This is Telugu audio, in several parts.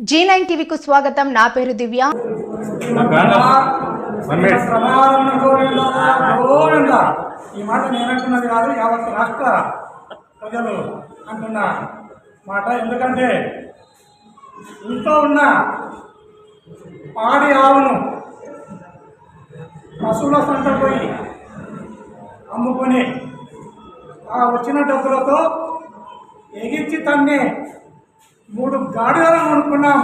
జీ నైన్ టీవీకు స్వాగతం. నా పేరు దివ్య. ఈ మాట నేనంటున్నది కాదు యావత్ రాష్ట్ర ప్రజలు అంటున్న మాట ఎందుకంటే ఇంట్లో ఉన్న పాడి ఆవును పశువుల సంట పోయి అమ్ముకొని ఆ వచ్చిన డబ్బులతో ఎగిర్చి తన్నే మూడు గాడిదలను కొనుక్కున్నాం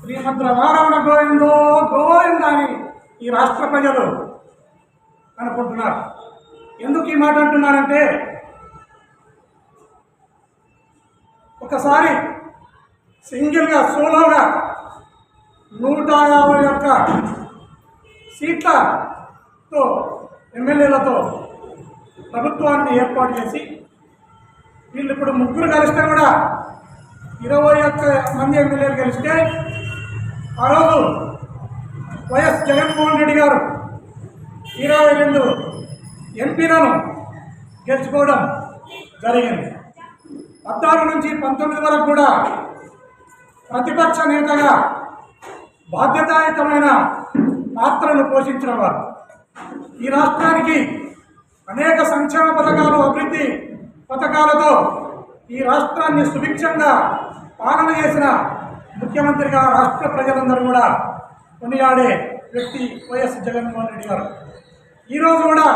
శ్రీమద్ రమారమణ గోవిందో గోవింద అని ఈ రాష్ట్ర ప్రజలు అనుకుంటున్నారు. ఎందుకు ఈ మాట అంటున్నారంటే ఒకసారి సింగిల్గా సోలోగా నూట యాభై ఒక్క సీట్లతో ఎమ్మెల్యేలతో ప్రభుత్వాన్ని ఏర్పాటు చేసి వీళ్ళు ఇప్పుడు ముగ్గురు కలిస్తే కూడా ఇరవై ఒక్క మంది ఎమ్మెల్యేలు కలిస్తే ఆ రోజు వైఎస్ జగన్మోహన్ రెడ్డి గారు ఇరవై రెండు ఎంపీలను గెలుచుకోవడం జరిగింది. పద్నాలుగు నుంచి పంతొమ్మిది వరకు కూడా ప్రతిపక్ష నేతగా బాధ్యతాయుతమైన పాత్రను పోషించిన వారు. ఈ రాష్ట్రానికి అనేక సంక్షేమ పథకాలు అభివృద్ధి పథకాలతో ఈ రాష్ట్రాన్ని సుభిక్షంగా పాలన చేసిన ముఖ్యమంత్రిగా రాష్ట్ర ప్రజలందరూ కూడా కొనియాడే వ్యక్తి వైఎస్ జగన్మోహన్ రెడ్డి గారు. ఈరోజు కూడా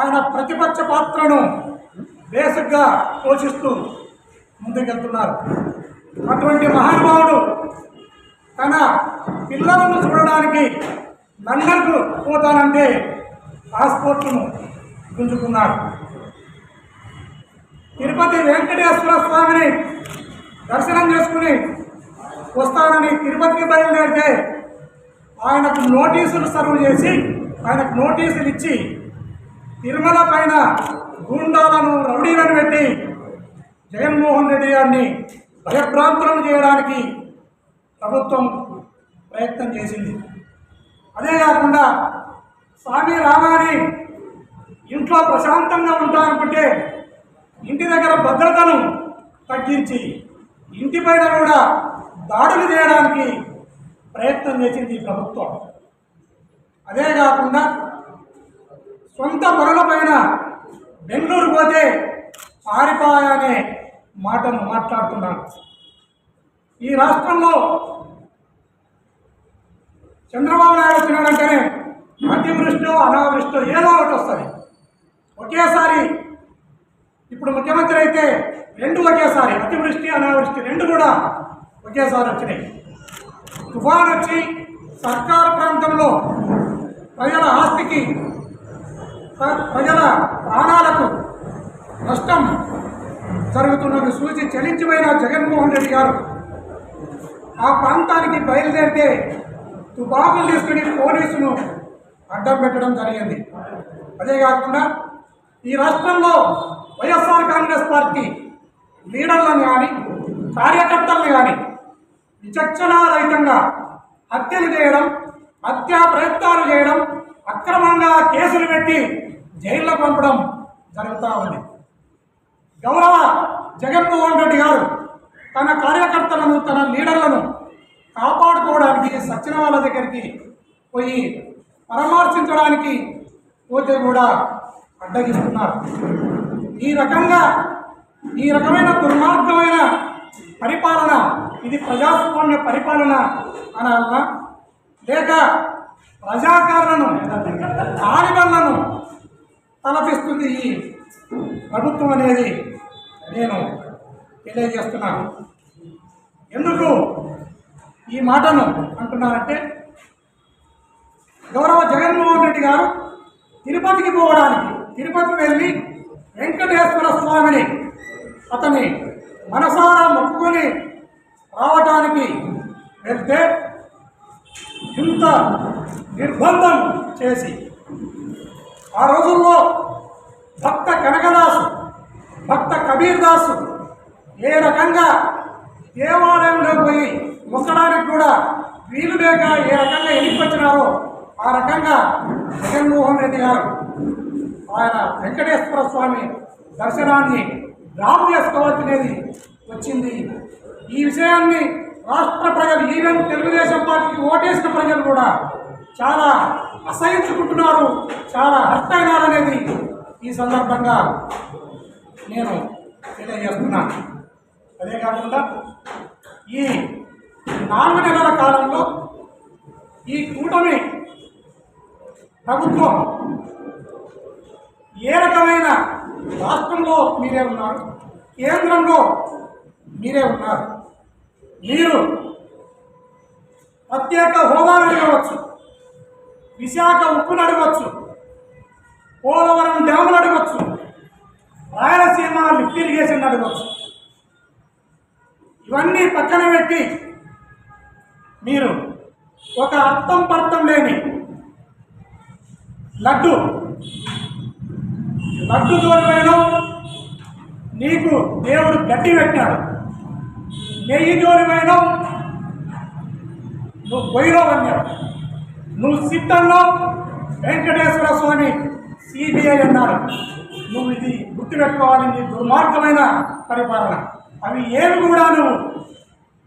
ఆయన ప్రతిపక్ష పాత్రను బేసిక్గా పోషిస్తూ ముందుకెళ్తున్నారు. అటువంటి మహానుభావుడు తన పిల్లలను చూడడానికి లండన్కు పోతానంటే పాస్పోర్ట్ను గుంజుకున్నాడు. తిరుపతి వెంకటేశ్వర స్వామిని దర్శనం చేసుకుని వస్తానని తిరుపతికి బయలుదేరితే ఆయనకు నోటీసులు సర్వ్ చేసి ఆయనకు నోటీసులు ఇచ్చి తిరుమల పైన గూండాలను రౌడీలను పెట్టి జగన్మోహన్ రెడ్డి గారిని భయభ్రాంతులను చేయడానికి ప్రభుత్వం ప్రయత్నం చేసింది. అదే కాకుండా స్వామి రామాని ఇంట్లో ప్రశాంతంగా ఉంటారనుకుంటే ఇంటి దగ్గర భద్రతను తగ్గించి ఇంటి పైన కూడా దాడులు చేయడానికి ప్రయత్నం చేసింది ఈ ప్రభుత్వం. అదే కాకుండా సొంత పొరల పైన బెంగళూరు పోతే పారిపోయానే మాటను మాట్లాడుతున్నాను ఈ రాష్ట్రంలో చంద్రబాబు నాయుడు వచ్చినాడంటేనే అతివృష్టి అనావృష్టి ఏదో ఒకటి వస్తుంది. ఒకేసారి ఇప్పుడు ముఖ్యమంత్రి అయితే రెండు ఒకేసారి అతివృష్టి అనావృష్టి రెండు కూడా ఒకేసారి వచ్చినాయి. తుఫాన్ వచ్చి సర్కారు ప్రాంతంలో ప్రజల ఆస్తికి ప్రజల ప్రాణాలకు నష్టం జరుగుతున్నది సూచి చలించిపోయిన జగన్మోహన్ రెడ్డి గారు ఆ ప్రాంతానికి బయలుదేరితే తుపాకులు తీసుకుని పోలీసును అడ్డం పెట్టడం జరిగింది. అదే కాకుండా ఈ రాష్ట్రంలో వైఎస్ఆర్ కాంగ్రెస్ పార్టీ లీడర్లను కానీ కార్యకర్తలను కానీ విచక్షణారహితంగా హత్యలు చేయడం హత్యా ప్రయత్నాలు చేయడం అక్రమంగా కేసులు పెట్టి జైల్లో పంపడం జరుగుతూ ఉంది. గౌరవ జగన్మోహన్ రెడ్డి గారు తన కార్యకర్తలను తన లీడర్లను కాపాడుకోవడానికి సచిన వాళ్ళ దగ్గరికి పోయి పరామర్శించడానికి పోతే కూడా అడ్డగిస్తున్నారు. ఈ రకంగా ఈ రకమైన దుర్మార్గమైన పరిపాలన ఇది ప్రజాస్వామ్య పరిపాలన అనాలనా లేక ప్రజాకారులను తాలిబన్లను తలపిస్తుంది ఈ ప్రభుత్వం అనేది నేను తెలియజేస్తున్నాను ఎందుకు ఈ మాటను అంటున్నానంటే గౌరవ జగన్మోహన్ రెడ్డి గారు తిరుపతికి పోవడానికి తిరుపతి వెళ్ళి వెంకటేశ్వర స్వామిని అతని మనసారా మొక్కుకొని రావటానికి వెళ్తే ఇంత నిర్బంధం చేసి ఆ రోజుల్లో భక్త కనకదాసు భక్త కబీర్ దాసు ఏ రకంగా దేవాలయంలో పోయి మొక్కడానికి కూడా వీలు లేక ఏ రకంగా ఎన్నికొచ్చినారో ఆ రకంగా జగన్మోహన్ రెడ్డి గారు ఆయన వెంకటేశ్వర స్వామి దర్శనాన్ని డ్రాప్ చేసుకోవాల్సినది వచ్చింది. ఈ విషయాన్ని రాష్ట్ర ప్రజలు ఈవెన్ తెలుగుదేశం పార్టీకి ఓటేసిన ప్రజలు కూడా చాలా అసహించుకుంటున్నారు చాలా హర్ట్ అనేది ఈ సందర్భంగా నేను తెలియజేస్తున్నాను అదే కాకుండా ఈ నాలుగు నెలల కాలంలో ఈ కూటమి ప్రభుత్వం ఏ రకమైన రాష్ట్రంలో మీరే ఉన్నారు? కేంద్రంలో మీరే ఉన్నారు? మీరు ప్రత్యేక హోదాను అడగవచ్చు విశాఖ ఉక్కును అడగవచ్చు పోలవరం డ్యాములు అడగవచ్చు రాయలసీమ లిఫ్ట్ ఇరిగేషన్ అడగవచ్చు ఇవన్నీ పక్కన పెట్టి మీరు ఒక అర్థం పర్థం లేని లడ్డు లడ్డు జోలిపోయినావు నీకు దేవుడు గట్టి పెట్టాడు. నెయ్యి జోలిపోయినావు నువ్వు పొయ్యిరావు అన్నాడు నువ్వు సిద్ధంలో వెంకటేశ్వర స్వామి సిబిఐ అన్నాడు. నువ్వు ఇది గుర్తుపెట్టుకోవాలి నీ దుర్మార్గమైన పరిపాలన. అవి ఏమి కూడా నువ్వు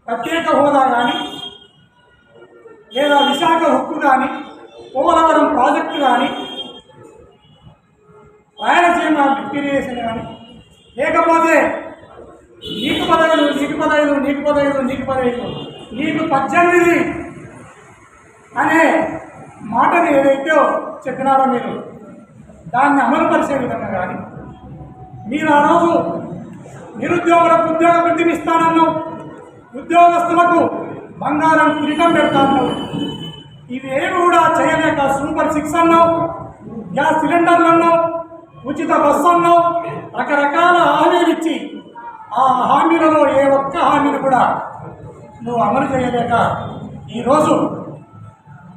ప్రత్యేక హోదా కానీ లేదా విశాఖ హక్కు కానీ పోలవరం ప్రాజెక్టు కానీ రాయలసీమ లిక్విడేషన్ కానీ లేకపోతే నీకు పదవులు నీకు పదవులు నీకు పదవులు నీకు పదవులు. నీకు పద్దెనిమిది అనే మాటని ఏదైతే చెప్పినారో మీరు దాన్ని అమలు పరిచే విధంగా కానీ మీరు ఆ రోజు నిరుద్యోగులకు ఉద్యోగ వృద్ధిని ఇస్తానన్నావు. ఉద్యోగస్తులకు బంగారం కిరీటం పెడతాను ఇవేమి కూడా చేయలేక సూపర్ సిక్స్ అన్నావు. గ్యాస్ సిలిండర్లు అన్నావు. ఉచిత బస్సు రకరకాల హామీలు ఇచ్చి ఆ హామీలలో ఏ ఒక్క హామీని కూడా నువ్వు అమలు చేయలేక ఈరోజు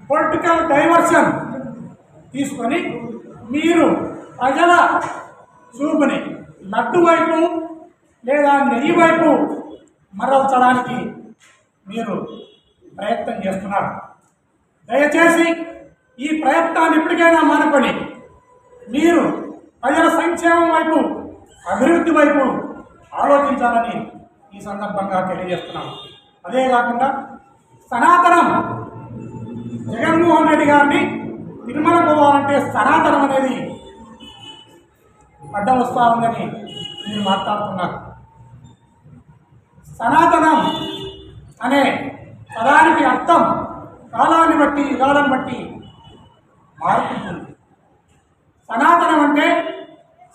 పొలిటికల్ డైవర్షన్ తీసుకొని మీరు ప్రజల చూపుని లడ్డు వైపు లేదా నెయ్యి వైపు మరల్చడానికి మీరు ప్రయత్నం చేస్తున్నారు. దయచేసి ఈ ప్రయత్నాన్ని ఎప్పటికైనా మానుకొని మీరు ప్రజల సంక్షేమం వైపు అభివృద్ధి వైపు ఆలోచించాలని ఈ సందర్భంగా తెలియజేస్తున్నాను అదే కాకుండా సనాతనం జగన్మోహన్ రెడ్డి గారిని తిరుమల పోవాలంటే సనాతనం అనేది అడ్డం వస్తూ ఉందని మీరు మాట్లాడుతున్నాను సనాతనం అనే పదానికి అర్థం కాలాన్ని బట్టి యుగాలను బట్టి మారుతుంటుంది. సనాతనం అంటే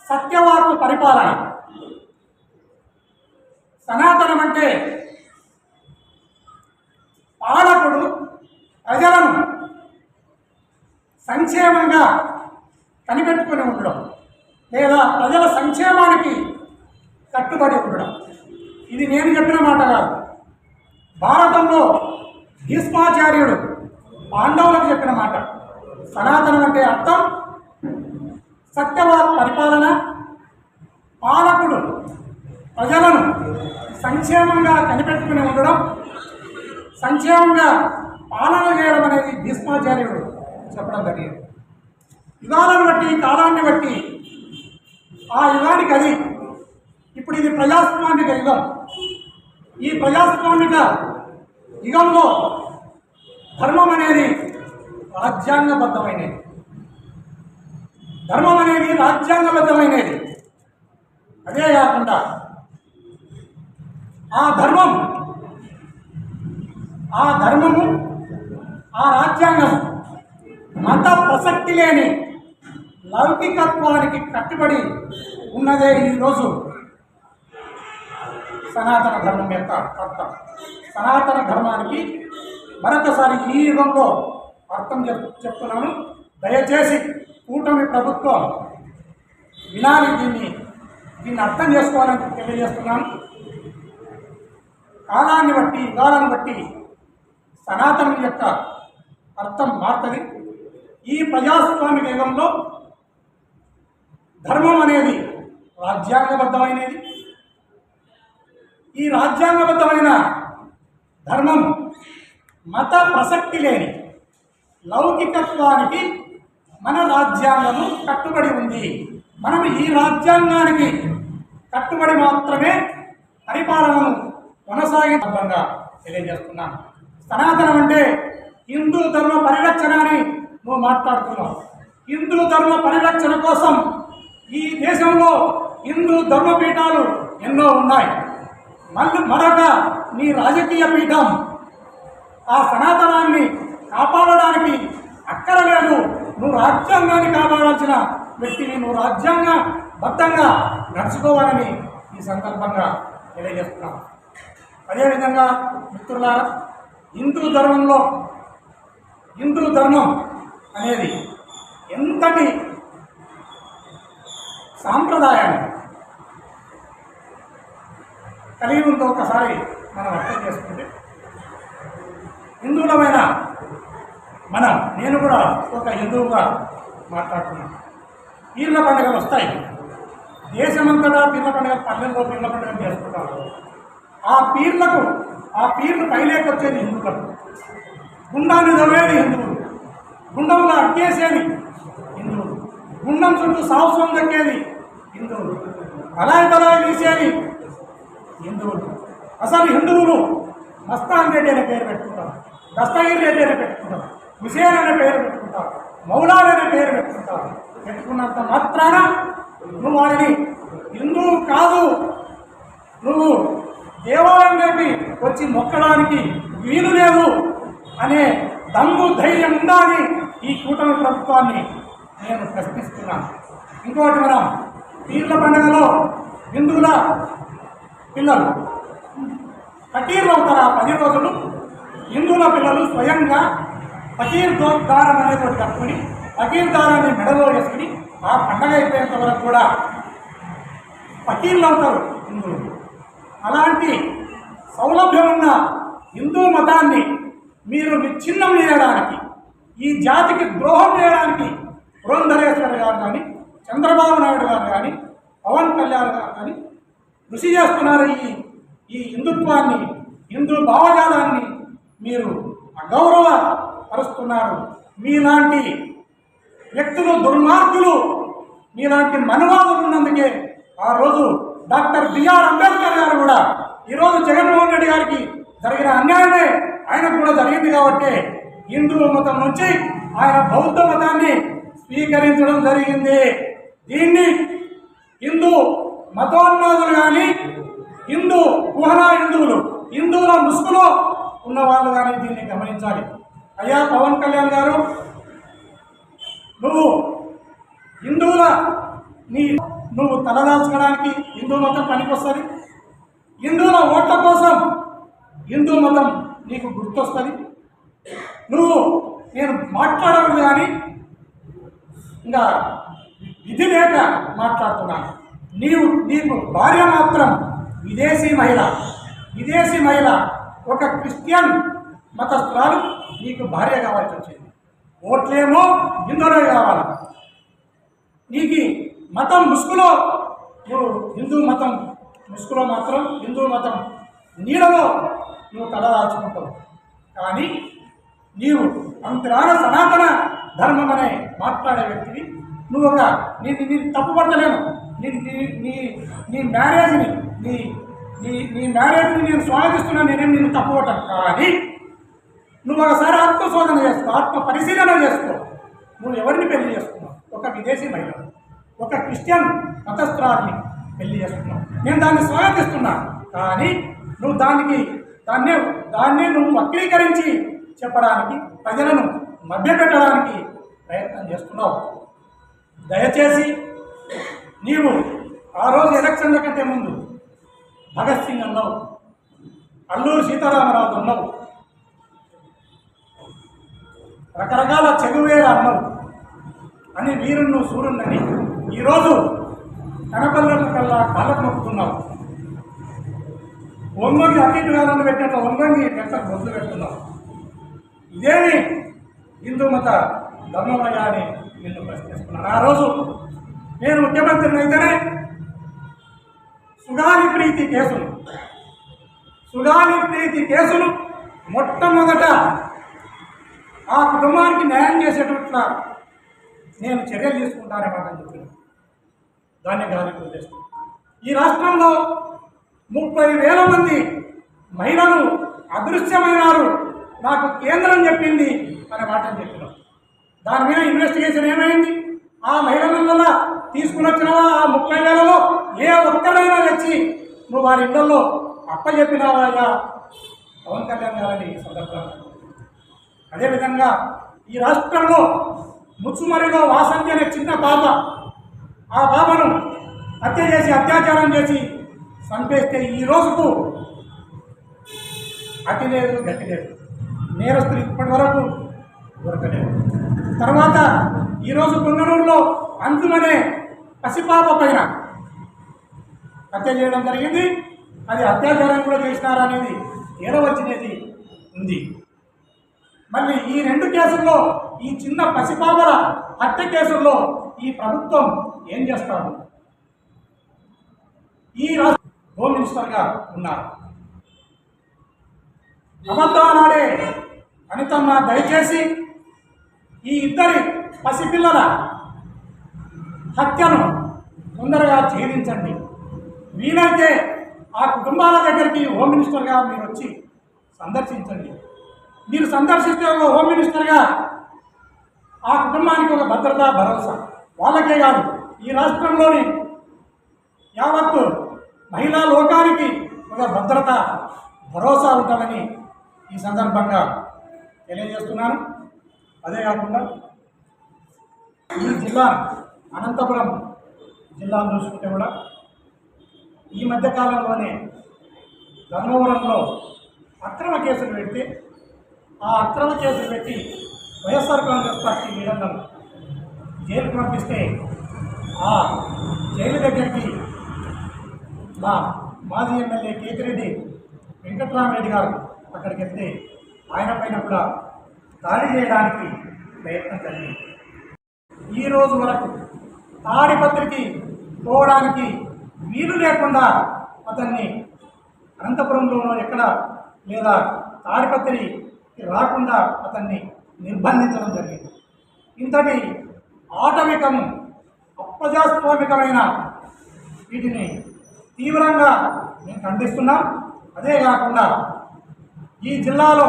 సత్యవాకు పరిపాలన. సనాతనం అంటే పాలకుడు ప్రజలను సంక్షేమంగా కనిపెట్టుకుని ఉండడం లేదా ప్రజల సంక్షేమానికి కట్టుబడి ఉండడం. ఇది నేను చెప్పిన మాట కాదు. భారతంలో భీష్మాచార్యుడు పాండవులకు చెప్పిన మాట. సనాతనం అంటే అర్థం సత్యవాద పరిపాలన పాలకుడు ప్రజలను సంక్షేమంగా కనిపెట్టుకుని ఉండడం సంక్షేమంగా పాలన చేయడం అనేది భీష్మాచార్యుడు చెప్పడం జరిగింది. యుగాలను బట్టి కాలాన్ని బట్టి ఆ యుగానికి అది ఇప్పుడు ఇది ప్రజాస్వామిక యుగం. ఈ ప్రజాస్వామిక యుగంలో ధర్మం అనేది రాజ్యాంగబద్ధమైనది. ధర్మం అనేది రాజ్యాంగబద్ధమైనది. అదే కాకుండా ఆ ధర్మం ఆ ధర్మము ఆ రాజ్యాంగం మత ప్రసక్తి లేని లౌకికత్వానికి కట్టుబడి ఉన్నదే ఈరోజు సనాతన ధర్మం యొక్క అర్థం. సనాతన ధర్మానికి మరొకసారి ఈ యుగంలో అర్థం చెప్ చెప్తున్నాను. దయచేసి కూటమి ప్రభుత్వం వినాలి దీన్ని దీన్ని అర్థం చేసుకోవాలని తెలియజేస్తున్నాను. కాలాన్ని బట్టి యుగాలను బట్టి సనాతనం యొక్క అర్థం మారుతుంది. ఈ ప్రజాస్వామిక యుగంలో ధర్మం అనేది రాజ్యాంగబద్ధమైనది. ఈ రాజ్యాంగబద్ధమైన ధర్మం మత ప్రసక్తి లేని లౌకికత్వానికి మన రాజ్యాంగము కట్టుబడి ఉంది. మనం ఈ రాజ్యాంగానికి కట్టుబడి మాత్రమే పరిపాలనను కొనసాగించగా తెలియజేస్తున్నాను. సనాతనం అంటే హిందూ ధర్మ పరిరక్షణ అని నువ్వు మాట్లాడుతున్నావు. హిందూ ధర్మ పరిరక్షణ కోసం ఈ దేశంలో హిందూ ధర్మపీఠాలు ఎన్నో ఉన్నాయి. మళ్ళీ మరొక నీ రాజకీయ పీఠం ఆ సనాతనాన్ని కాపాడడానికి అక్కరలేదు నువ్వు రాజ్యాంగాన్ని కాపాడాల్సిన వ్యక్తిని నువ్వు రాజ్యాంగ బద్ధంగా నడుచుకోవాలని ఈ సందర్భంగా తెలియజేస్తున్నాను అదేవిధంగా మిత్రుల హిందూ ధర్మంలో హిందూ ధర్మం అనేది ఎంతటి సాంప్రదాయాన్ని కలిగి ఉందో ఒకసారి మనం అర్థం చేసుకుంటే హిందువులమైన మనం నేను కూడా ఒక హిందువుగా మాట్లాడుతున్నాను. పీర్ల పండుగలు వస్తాయి. దేశమంతటా పీర్ల పండుగ పల్లెల్లో పీర్ల పండుగ చేసుకుంటారు ఆ పీర్లకు ఆ పీర్లు పైలేకి వచ్చేది హిందువులకు. గుండాన్ని దవ్వేది హిందువులు. గుండంలో అక్కేసేది హిందువులు. గుండం చుట్టూ సాహసం దక్కేది హిందువులు. అలాయి తలాయి తీసేది హిందువులు. అసలు హిందువులు మస్తాన్ రెడ్డి అనే పేరు పెట్టుకుంటారు దస్తగిరి రెడ్డి అనే పెట్టుకుంటారు హుసేన్ అనే పేరు పెట్టుకుంటారు. మౌలాన్ అనే పేరు పెట్టుకుంటారు. పెట్టుకున్నంత మాత్రాన నువ్వు వారిని హిందూ కాదు. నువ్వు దేవాలయంలోకి వచ్చి మొక్కడానికి వీలు లేదు అనే దమ్ము ధైర్యం ఉండాలి ఈ కూటమి ప్రభుత్వాన్ని నేను ప్రశ్నిస్తున్నాను ఇంకోటి మనం పీర్ల పండుగలో హిందువుల పిల్లలు ఫకీర్లు అవుతారు ఆ పది రోజులు హిందువుల పిల్లలు స్వయంగా ఫకీర్ దో- దారం అనేది ఒకటి కట్టుకుని ఫకీర్ దారాన్ని మెడలో వేసుకుని ఆ పండగ అయిపోయేంత వరకు కూడా ఫకీర్లు అవుతారు హిందువులు. అలాంటి సౌలభ్యం ఉన్న హిందూ మతాన్ని మీరు విచ్ఛిన్నం చేయడానికి ఈ జాతికి ద్రోహం చేయడానికి పురంధరేశ్వర గారు కానీ చంద్రబాబు నాయుడు గారు కానీ పవన్ కళ్యాణ్ గారు కానీ కృషి చేస్తున్నారు ఈ ఈ హిందుత్వాన్ని హిందూ భావజాలాన్ని మీరు అగౌరవ పరుస్తున్నారు. మీలాంటి వ్యక్తులు దుర్మార్గులు మీలాంటి మనవాదులు ఉన్నందుకే ఆ రోజు డాక్టర్ బిఆర్ అంబేద్కర్ గారు కూడా ఈరోజు జగన్మోహన్ రెడ్డి గారికి జరిగిన అన్యాయమే ఆయనకు కూడా జరిగింది కాబట్టి హిందూ మతం నుంచి ఆయన బౌద్ధ మతాన్ని స్వీకరించడం జరిగింది. దీన్ని హిందూ మతోన్మాదులు కానీ హిందూ కుహనా హిందువులు హిందువుల ముసుగులో ఉన్న వాళ్ళు కానీ దీన్ని గమనించాలి. అయ్యా పవన్ కళ్యాణ్ గారు నువ్వు హిందువుల నీ నువ్వు తలదాల్చుకోవడానికి హిందూ మతం పనికొస్తుంది. హిందువుల ఓట్ల కోసం హిందూ మతం నీకు గుర్తొస్తుంది. నువ్వు నేను మాట్లాడకూడదు కానీ ఇంకా విధి లేక మాట్లాడుతున్నాను. నీవు నీకు భార్య మాత్రం విదేశీ మహిళ. విదేశీ మహిళ. ఒక క్రిస్టియన్ మతస్థురాలు నీకు భార్య కావాల్సి వచ్చింది. ఓట్లేమో హిందువులే కావాలి. నీకు మతం ముసుగులో నువ్వు హిందూ మతం ముసుగులో మాత్రం హిందూ మతం నీడలో నువ్వు తలదాల్చుకుంటావు కానీ నీవు అంతరాన సనాతన ధర్మం అనే మాట్లాడే వ్యక్తివి. నువ్వు ఒక నీ నీ తప్పుపడతలేను నీ నీ నీ మ్యారేజ్ని నీ నీ నీ మ్యారేజ్ని నేను స్వాగతిస్తున్నాను నేనేం నేను తప్పు కానీ నువ్వు ఒకసారి ఆత్మశోధన చేసుకో ఆత్మ పరిశీలన చేసుకో. నువ్వు ఎవరిని పెళ్ళి చేసుకున్నావు? ఒక విదేశీ మహిళ ఒక క్రిస్టియన్ మతస్థురాన్ని పెళ్ళి చేసుకున్నావు. నేను దాన్ని స్వాగతిస్తున్నా కానీ నువ్వు దానికి దాన్నే దాన్నే నువ్వు వక్రీకరించి చెప్పడానికి ప్రజలను మభ్యపెట్టడానికి ప్రయత్నం చేస్తున్నావు. దయచేసి నీవు ఆ రోజు ఎలక్షన్ల కంటే ముందు భగత్ సింగ్ అన్నావు అల్లూరు సీతారామరాజు అన్నావు. రకరకాల చెగువేర అన్నావు అని వీరుణ్ణు సూర్యున్నని ఈరోజు కనపల్లకు కల్లా కాళ్ళకు నొక్కుతున్నావు ఒంగోకి అటు ఇటు పెట్టినట్లు పెట్టినట్టు పెద్ద బొద్దు పెడుతున్నావు ఇదేమి హిందూ మత ధర్మమయ అని నిన్ను ప్రశ్నిస్తున్నాను. ఆ రోజు నేను ముఖ్యమంత్రిని అయితేనే సుగాలి ప్రీతి కేసును సుగాలి ప్రీతి కేసును మొట్టమొదట ఆ కుటుంబానికి న్యాయం చేసేటట్లు నేను చర్యలు తీసుకుంటానేమని చెప్పి దాన్ని గాలికి వదిలేస్తాను. ఈ రాష్ట్రంలో ముప్పై వేల మంది మహిళలు అదృశ్యమైనారు. నాకు కేంద్రం చెప్పింది అనే మాటను చెప్పినాం. దాని మీద ఇన్వెస్టిగేషన్ ఏమైంది? ఆ మహిళల తీసుకుని వచ్చినవా ఆ ముప్పై వేలలో ఏ ఒక్కరైనా వచ్చి నువ్వు వారి ఇళ్ళలో అప్పచెప్పినావా? ఇలా పవన్ కళ్యాణ్ గారని సందర్భంగా అదేవిధంగా ఈ రాష్ట్రంలో ముచ్చుమరిలో వాసంతి అనే చిన్న పాప ఆ పాపను హత్య చేసి అత్యాచారం చేసి చంపేస్తే ఈ రోజుకు అతి లేదు గట్టి లేదు. నేరస్తులు ఇప్పటి వరకు దొరకలేదు. తర్వాత ఈరోజు పుంగనూరులో అంతుమనే పసిపాప పైన హత్య చేయడం జరిగింది. అది అత్యాచారం కూడా చేసినారనేది ఏడవచ్చినది ఉంది. మళ్ళీ ఈ రెండు కేసుల్లో ఈ చిన్న పసిపాపల హత్య కేసుల్లో ఈ ప్రభుత్వం ఏం చేస్తారు? ఈ రాష్ట్ర హోమ్ మినిస్టర్గా ఉన్నారు. అబద్ధానాడే అనితమ్మ దయచేసి ఈ ఇద్దరి పసిపిల్లల హత్యను తొందరగా ఛేదించండి. వీలైతే ఆ కుటుంబాల దగ్గరికి హోమ్ మినిస్టర్గా మీరు వచ్చి సందర్శించండి. మీరు సందర్శిస్తే ఒక హోమ్ మినిస్టర్గా ఆ కుటుంబానికి ఒక భద్రత భరోసా. వాళ్ళకే కాదు ఈ రాష్ట్రంలోని యావత్తు మహిళా లోకానికి ఒక భద్రత భరోసా ఉంటుందని ఈ సందర్భంగా తెలియజేస్తున్నాను. అదే కాకుండా ఈ జిల్లా అనంతపురం జిల్లా చూసుకుంటే కూడా ఈ మధ్యకాలంలోనే ధర్మవరంలో అక్రమ కేసులు పెడితే ఆ అక్రమ కేసులు పెట్టి వైఎస్ఆర్ కాంగ్రెస్ పార్టీ నిరంతరం జైలుకు పంపిస్తే ఆ జైలు దగ్గరికి మా మాజీ ఎమ్మెల్యే కేతిరెడ్డి వెంకట్రామరెడ్డి గారు అక్కడికి వెళ్తే ఆయన పైన కూడా దాడి చేయడానికి ప్రయత్నం జరిగింది. ఈ రోజు వరకు తాడిపత్రికి పోవడానికి వీలు లేకుండా అతన్ని అనంతపురంలోనో ఎక్కడ లేదా తాడిపత్రి రాకుండా అతన్ని నిర్బంధించడం జరిగింది. ఇంతటి ఆటవికము అప్రజాస్వామికమైన వీటిని తీవ్రంగా మేము ఖండిస్తున్నాం. అదే కాకుండా ఈ జిల్లాలో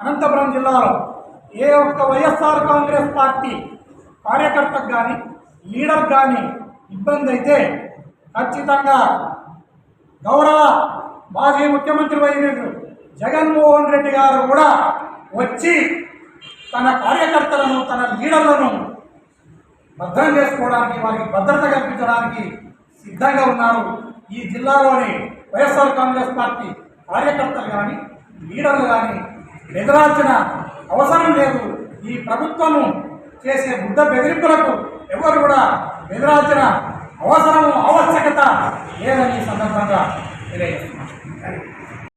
అనంతపురం జిల్లాలో ఏ ఒక్క వైఎస్ఆర్ కాంగ్రెస్ పార్టీ కార్యకర్తకు కానీ లీడర్ కానీ ఇబ్బంది అయితే ఖచ్చితంగా గౌరవ మాజీ ముఖ్యమంత్రి వైద్యుడు జగన్మోహన్ రెడ్డి గారు కూడా వచ్చి తన కార్యకర్తలను తన లీడర్లను భద్రం చేసుకోవడానికి వారికి భద్రత కల్పించడానికి సిద్ధంగా ఉన్నారు. ఈ జిల్లాలోని వైఎస్ఆర్ కాంగ్రెస్ పార్టీ కార్యకర్తలు కానీ లీడర్లు కానీ బెదిరాల్సిన అవసరం లేదు. ఈ ప్రభుత్వము చేసే బుద్ధ బెదిరింపులకు ఎవరు కూడా బెదిరాల్సిన అవసరము ఆవశ్యకత లేదని సందర్భంగా తెలియజేస్తున్నారు